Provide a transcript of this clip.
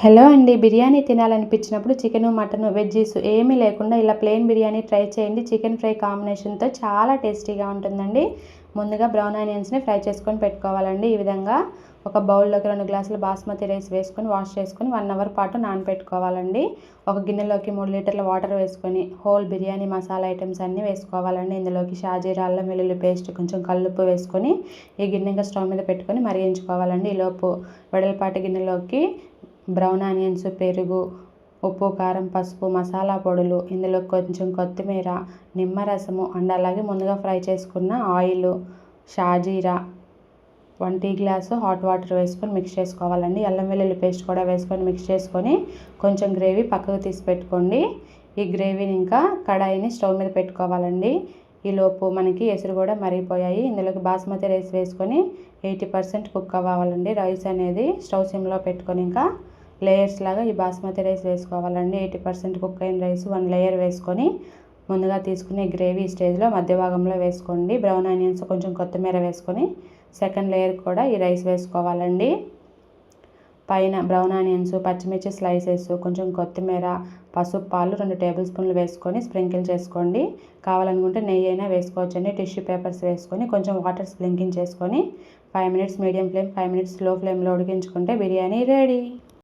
Hello అండి. బిర్యానీ తినాలనిపించినప్పుడు chicken mutton veggies ఏమీ లేకుండా ఇలా ప్లెయిన్ బిర్యానీ ట్రై చేయండి. చికెన్ ఫ్రై కాంబినేషన్తో చాలా టేస్టీగా ఉంటుందండి. ముందుగా బ్రౌన్ ఆనియన్స్ని ఫ్రై చేసుకొని పెట్టుకోవాలండి. ఈ విధంగా ఒక బౌల్లోకి రెండు గ్లాసులు బాస్మతి రైస్ వేసుకొని వాష్ చేసుకొని వన్ అవర్ పాటు నానబెట్టుకోవాలండి ఒక గిన్నెలోకి మూడు లీటర్ల వాటర్ వేసుకొని హోల్ బిర్యానీ మసాలా ఐటమ్స్ అన్నీ వేసుకోవాలండి. ఇందులోకి షాజీరా అల్లం వెల్లుల్లి పేస్ట్ కొంచెం కల్లుప్పు వేసుకొని ఈ గిన్నె ఇంకా స్టవ్ మీద పెట్టుకొని మరిగించుకోవాలండి. ఈలోపు వెడల్పాటి గిన్నెలోకి బ్రౌన్ ఆనియన్స్ పెరుగు ఉప్పు కారం పసుపు మసాలా పొడులు ఇందులో కొంచెం కొత్తిమీర నిమ్మరసము అండ్ అలాగే ముందుగా ఫ్రై చేసుకున్న ఆయిల్ షాజీరా one tea glass hot water వేసుకొని మిక్స్ చేసుకోవాలండి. అల్లం వెల్లుల్లి పేస్ట్ కూడా వేసుకొని మిక్స్ చేసుకొని కొంచెం గ్రేవీ పక్కకు తీసి పెట్టుకోండి. ఈ గ్రేవీని ఇంకా కడాయిని స్టవ్ మీద పెట్టుకోవాలండి. ఈలోపు మనకి ఎసురు కూడా మరిగిపోయాయి. ఇందులోకి బాస్మతి రైస్ వేసుకొని ఎయిటీ పర్సెంట్ కుక్ అవ్వాలండి. రైస్ అనేది స్టవ్ సిమ్లో పెట్టుకొని ఇంకా లేయర్స్ లాగా ఈ బాస్మతి రైస్ వేసుకోవాలండి. ఎయిటీ పర్సెంట్ కుక్ అయిన రైస్ వన్ లేయర్ వేసుకొని ముందుగా తీసుకుని గ్రేవీ స్టేజ్లో మధ్య భాగంలో వేసుకోండి. బ్రౌన్ ఆనియన్స్ కొంచెం కొత్తిమీర వేసుకొని సెకండ్ లేయర్ కూడా ఈ రైస్ వేసుకోవాలండి. పైన బ్రౌన్ ఆనియన్స్ పచ్చిమిర్చి స్లైసెస్ కొంచెం కొత్తిమీర పసుపు పాలు రెండు టేబుల్ స్పూన్లు వేసుకొని స్ప్రింకిల్ చేసుకోండి. కావాలనుకుంటే నెయ్యి అయినా వేసుకోవచ్చండి. టిష్యూ పేపర్స్ వేసుకొని కొంచెం వాటర్ స్ప్రింకింగ్ చేసుకొని five minutes medium flame five మినిట్స్లో ఫ్లేమ్లో ఉడికించుకుంటే బిర్యానీ రెడీ